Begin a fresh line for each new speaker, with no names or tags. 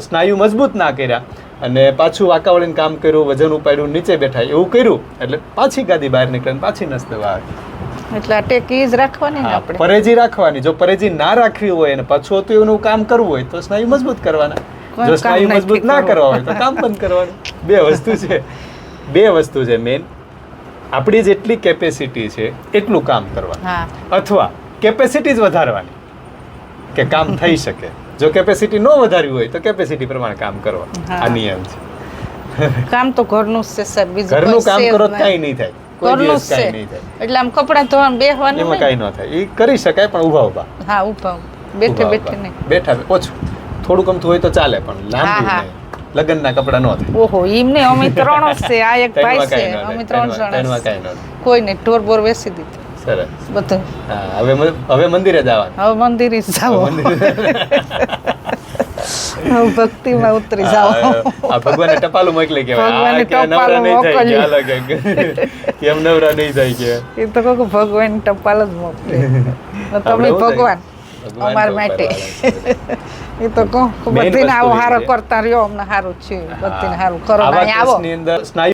સ્નાયુ મજબૂત ના કર્યા અને પાછું વાંકા વળીને કામ કર્યું વજન ઉપાડ્યું નીચે બેઠા એવું કર્યું. એટલે પાછી ગાદી બહાર નીકળે પાછી નસ દવા
એટલે ટેક ઇઝ રાખવાની આપણે?
પરેજી રાખવાની. જો પરેજી ના રાખવી હોય અને પાછું હતું એનું કામ કરવું હોય તો સ્નાયુ મજબૂત કરવાના. જો સ્નાયુ મજબૂત ના
કરવા.
હોય તો કામ બંધ કરવાનું. બે વસ્તુ છે. બે વસ્તુ છે મેન આપણી જેટલી કેપેસિટી છે એટલું કામ કરવાનું. અથવા કેપેસિટી જ વધારવાની કે કામ થઈ શકે. જો કેપેસિટી ન વધારવી હોય તો કેપેસિટી પ્રમાણે કામ
કરવા
આ નિયમ છે.
કામ તો ઘરનું જ છે સર બીજું
ઘરનું કામ કરો તો. કાંઈ નહીં. થાય.
ઘરનું જ છે. એટલે આમ કપડાં ધોવાનું બેહવાનું
એમાં. કાંઈ ન થાય. એ કરી શકાય પણ ઊભા ઊભા.
હા
ઊભા
બેઠે
બેઠે
નહીં.
બેઠા ઓછું. થોડું કમતું હોય તો ચાલે પણ લાંબુ. નહીં. લગ્નના કપડા નો થાય.
ઓહો એમને અમે ત્રણ છે. આ એક ભાઈ છે. અમે ત્રણ જણા છે.
કાંઈ ન થાય.
કોઈ નહીં ઢોર બોર વેસી દીધું.
સરસ.
બધું.
હવે હવે મંદિરે જવાનું.
હવે મંદિરે જ જાઓ. ભક્તિમાં ઉતરી જાઓ.
આ ભગવાને ટપાલું મોકલી કે નહીં થાય કે
ટપાલું
હાલો કેમ નવરા નહીં થાય કે?
એ તો કહું ભગવાન ટપાલ જ મોકલે. તમે ભગવાન. અમાર માટે. એ તો કહું બધીને આવો હારો કરતા રહ્યો. અમને સારું છે. બધીને સારું કરો
આવો. અંદર સ્નાયુ